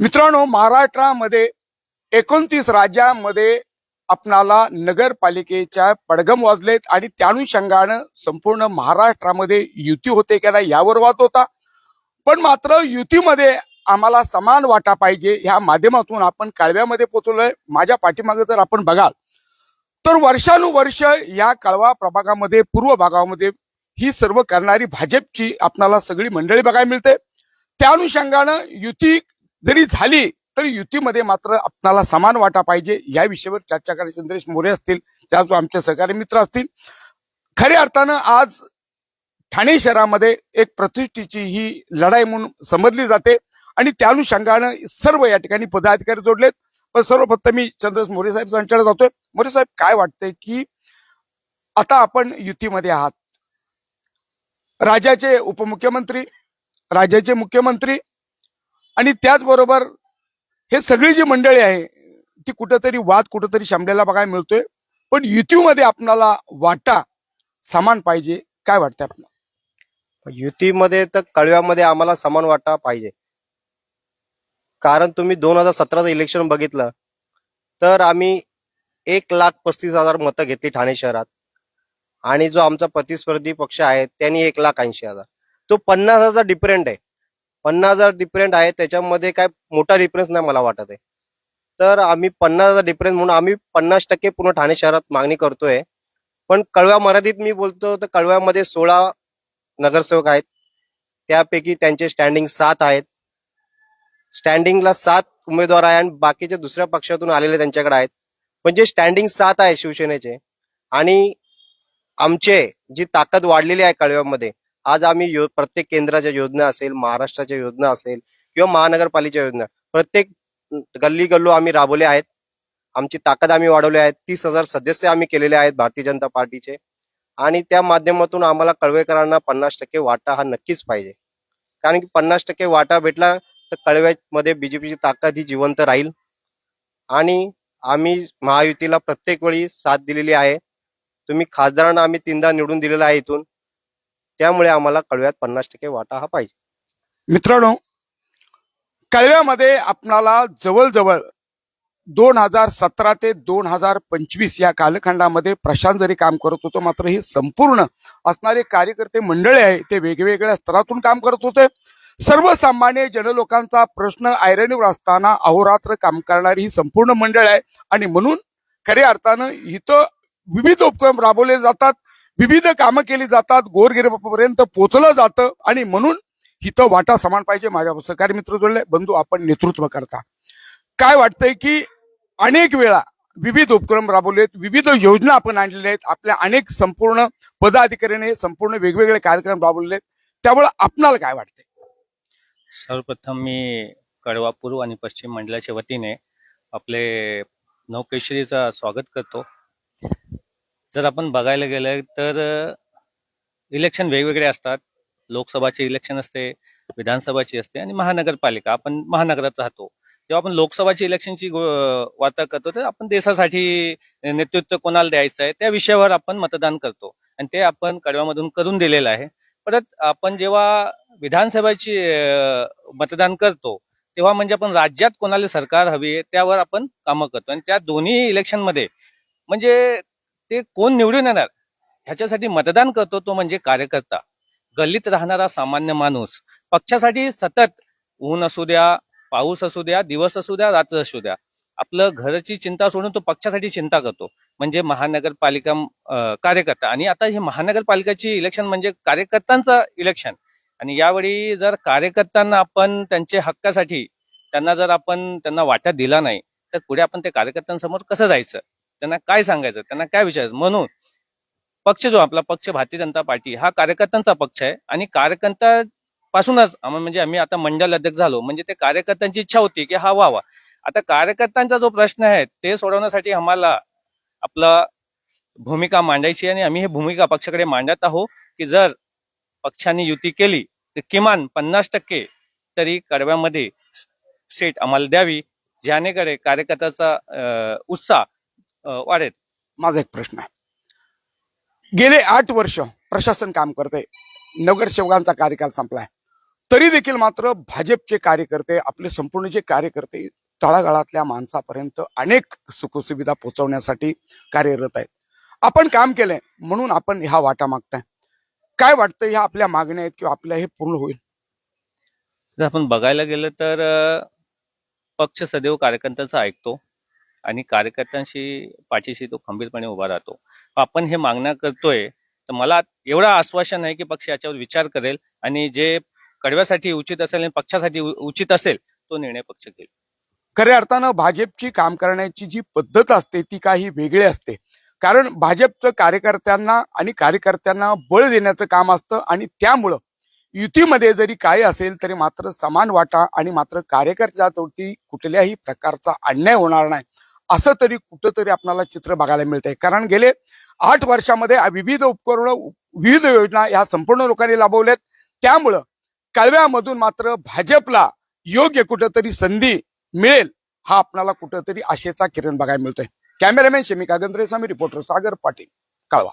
मित्रांनो महाराष्ट्रामध्ये एकोणतीस राज्यामध्ये आपणाला नगरपालिकेच्या पडगम वाजलेत आणि त्या अनुषंगानं संपूर्ण महाराष्ट्रामध्ये युती होते का नाही यावर वाद होता. पण मात्र युतीमध्ये आम्हाला समान वाटा पाहिजे ह्या माध्यमातून आपण कालव्यामध्ये पोहोचलोय. माझ्या पाठीमागे जर आपण बघाल तर वर्षानुवर्ष या कळवा प्रभागामध्ये पूर्व भागामध्ये ही सर्व करणारी भाजपची आपणाला सगळी मंडळी बघायला मिळते. त्या अनुषंगानं युती जरी झाली तरी युतीमध्ये मात्र आपणाला समान वाटा पाहिजे. या विषयावर चर्चा करायला चंद्रेश मोरे असतील त्याच आमचे सहकारी मित्र असतील. खऱ्या अर्थानं आज ठाणे शहरामध्ये एक प्रतिष्ठेची ही लढाई म्हणून समजली जाते आणि त्या अनुषंगानं सर्व या ठिकाणी पदाधिकारी जोडलेत. पण सर्वप्रथम मी चंद्रश मोरे साहेब यांच्याकडे जातोय. मोरे साहेब काय वाटतंय की आता आपण युतीमध्ये आहात? राज्याचे उपमुख्यमंत्री राज्याचे मुख्यमंत्री आणि त्याचबरोबर हे सगळी जी मंडळी आहे ती कुठंतरी वाद कुठंतरी शंभलेला बघायला मिळतोय. पण युतीमध्ये आपणाला वाटा समान पाहिजे. काय वाटतंय आपल्याला? युतीमध्ये तर कळव्यामध्ये आम्हाला समान वाटा पाहिजे. कारण तुम्ही दोन हजार सतराचं इलेक्शन बघितलं तर आम्ही एक लाख पस्तीस हजार मतं घेतली ठाणे शहरात. आणि जो आमचा प्रतिस्पर्धी पक्ष आहे त्यांनी एक लाख ऐंशी हजार. तो पन्नास हजार डिफरंट आहे. पन्नास हजार डिफरंट आहे त्याच्यामध्ये काय मोठा डिफरन्स नाही मला वाटत आहे. तर आम्ही पन्नास हजार डिफरन्स म्हणून आम्ही पन्नास टक्के पूर्ण ठाणे शहरात मागणी करतोय. पण कळव्या मराठीत मी बोलतो तर कळव्यामध्ये सोळा नगरसेवक आहेत. त्यापैकी त्यांचे स्टँडिंग सात आहेत. स्टँडिंगला सात उमेदवार आहे आणि बाकीचे दुसऱ्या पक्षातून आलेले त्यांच्याकडे आहेत. पण जे स्टँडिंग सात आहे शिवसेनेचे आणि आमचे जी ताकद वाढलेली आहे कळव्यामध्ये आज आम्ही यो- प्रत्येक केंद्राच्या योजना असेल महाराष्ट्राच्या योजना असेल किंवा महानगरपालिकेच्या योजना प्रत्येक गल्ली गल्लो आम्ही राबवले आहेत. आमची ताकद आम्ही वाढवली आहे. तीस हजार सदस्य आम्ही केलेले आहेत भारतीय जनता पार्टीचे. आणि त्या माध्यमातून आम्हाला कळवेकरांना पन्नास टक्के वाटा हा नक्कीच पाहिजे. कारण की पन्नास टक्के वाटा भेटला तर कळव्यामध्ये बीजेपीची ताकद ही जिवंत राहील. आणि आम्ही महायुतीला प्रत्येक वेळी साथ दिलेली आहे. तुम्ही खासदारांना आम्ही तीनदा निवडून दिलेला आहे इथून. त्यामुळे आम्हाला कळव्यात पन्नास टक्के वाटा हा पाहिजे. मित्रांनो कळव्यामध्ये आपणाला जवळजवळ दोन हजार सतरा ते दोन हजार पंचवीस या कालखंडामध्ये प्रशांत जरी काम करत होतो मात्र हे संपूर्ण असणारे कार्यकर्ते मंडळी आहे ते वेगवेगळ्या स्तरातून काम करत होते. सर्वसामान्य जनलोकांचा प्रश्न ऐरणीवर असताना अहोरात्र काम करणारी ही संपूर्ण मंडळ आहे आणि म्हणून खऱ्या अर्थानं इथं विविध उपक्रम राबवले जातात. विविध कामं केली जातात गोरगिरीपर्यंत पोचलं जातं आणि म्हणून इथं वाटा समान पाहिजे. माझ्या सहकारी मित्र जोडले बंधू आपण नेतृत्व करता. काय वाटतंय की अनेक वेळा विविध उपक्रम राबवलेत विविध योजना आपण आणलेल्या आहेत. आपल्या अनेक संपूर्ण पदाधिकाऱ्याने संपूर्ण वेगवेगळे कार्यक्रम राबवलेले आहेत त्यामुळे आपणाला काय वाटतंय? सर्वप्रथम मी कडवा पूर्व आणि पश्चिम मंडळाच्या वतीने आपले नौकेशरीचं स्वागत करतो. जर आपण बघायला गेलं तर इलेक्शन वेगवेगळे असतात. लोकसभाचे इलेक्शन असते विधानसभाची असते आणि महानगरपालिका. आपण महानगरात राहतो. जेव्हा आपण लोकसभाची इलेक्शनची वार्ता करतो तर आपण देशासाठी नेतृत्व कोणाला द्यायचं आहे त्या विषयावर आपण मतदान करतो. आणि ते आपण कडव्यामधून करून दिलेलं आहे. परत आपण जेव्हा विधानसभेची मतदान करतो तेव्हा म्हणजे आपण राज्यात कोणाला सरकार हवी आहे त्यावर आपण कामं करतो. आणि त्या दोन्ही इलेक्शनमध्ये म्हणजे ते कोण निवडून येणार? ह्याच्यासाठी मतदान करतो तो म्हणजे कार्यकर्ता. गल्लीत राहणारा सामान्य माणूस. पक्षासाठी सतत ऊन असू द्या पाऊस असू द्या दिवस असू द्या रात्र असू द्या. आपलं घराची चिंता सोडून तो पक्षासाठी चिंता करतो. म्हणजे महानगरपालिका कार्यकर्ता. आणि आता हे महानगरपालिकाची इलेक्शन म्हणजे कार्यकर्त्यांचं इलेक्शन आणि यावेळी जर कार्यकर्त्यांना आपण त्यांच्या हक्कासाठी त्यांना जर आपण त्यांना वाटा दिला नाही तर पुढे आपण ते कार्यकर्त्यांसमोर कसं जायचं? त्यांना काय सांगायचं? त्यांना काय विचारायचं? म्हणून पक्ष जो आपला पक्ष भारतीय जनता पार्टी हा कार्यकर्त्यांचा पक्ष आहे आणि कार्यकर्त्या पासूनच म्हणजे आम्ही आता मंडल अध्यक्ष झालो. म्हणजे ते कार्यकर्त्यांची इच्छा होती की हा व्हावा. आता कार्यकर्त्यांचा जो प्रश्न आहे ते सोडवण्यासाठी आम्हाला आपला भूमिका मांडायची आणि आम्ही ही भूमिका पक्षाकडे मांडत आहोत की जर पक्षाने युती केली तर किमान पन्नास टक्के तरी कडव्यामध्ये सीट आम्हाला द्यावी. ज्यानेकडे कार्यकर्त्याचा उत्साह वाढेल? माझा एक प्रश्न आहे. गेले आठ वर्ष प्रशासन काम करते. नगरसेवकांचा कार्यकाल संपलाय. तरी देखील मात्र भाजपचे कार्यकर्ते आपले संपूर्ण जे कार्यकर्ते तळागाळातल्या माणसापर्यंत अनेक सुखसुविधा पोहोचवण्यासाठी कार्यरत आहेत. आपण काम केलंय म्हणून आपण ह्या वाटा मागताय. काय वाटतं ह्या आपल्या मागण्या आहेत किंवा आपल्या हे पूर्ण होईल? जर आपण बघायला गेलं तर पक्ष सदैव कार्यकर्त्यांचा ऐकतो. आणि कार्यकर्त्यांशी पाठीशी तो खंबीरपणे उभा राहतो. आपण हे मागण्या करतोय तर मला एवढं आश्वासन आहे की पक्ष याच्यावर विचार करेल आणि जे कडव्यासाठी उचित असेल आणि पक्षासाठी उचित असेल तो निर्णय पक्ष घेईल. खऱ्या अर्थानं भाजपची काम करण्याची जी पद्धत असते ती काही वेगळी असते. कारण भाजपचं कार्यकर्त्यांना आणि कार्यकर्त्यांना बळ देण्याचं काम असतं आणि त्यामुळं युतीमध्ये जरी काय असेल तरी मात्र समान वाटा आणि मात्र कार्यकर्त्यावरती कुठल्याही प्रकारचा अन्याय होणार नाही. असं तरी कुठंतरी आपल्याला चित्र बघायला मिळतंय. कारण गेले आठ वर्षामध्ये विविध उपकरण विविध योजना या संपूर्ण लोकांनी लाभवल्यात त्यामुळं कळव्यामधून मात्र भाजपला योग्य कुठंतरी संधी मिळेल हा आपल्याला कुठंतरी आशेचा किरण बघायला मिळतोय. कॅमेरामॅन शमी गंद्रे समी रिपोर्टर सागर पाटील कळवा.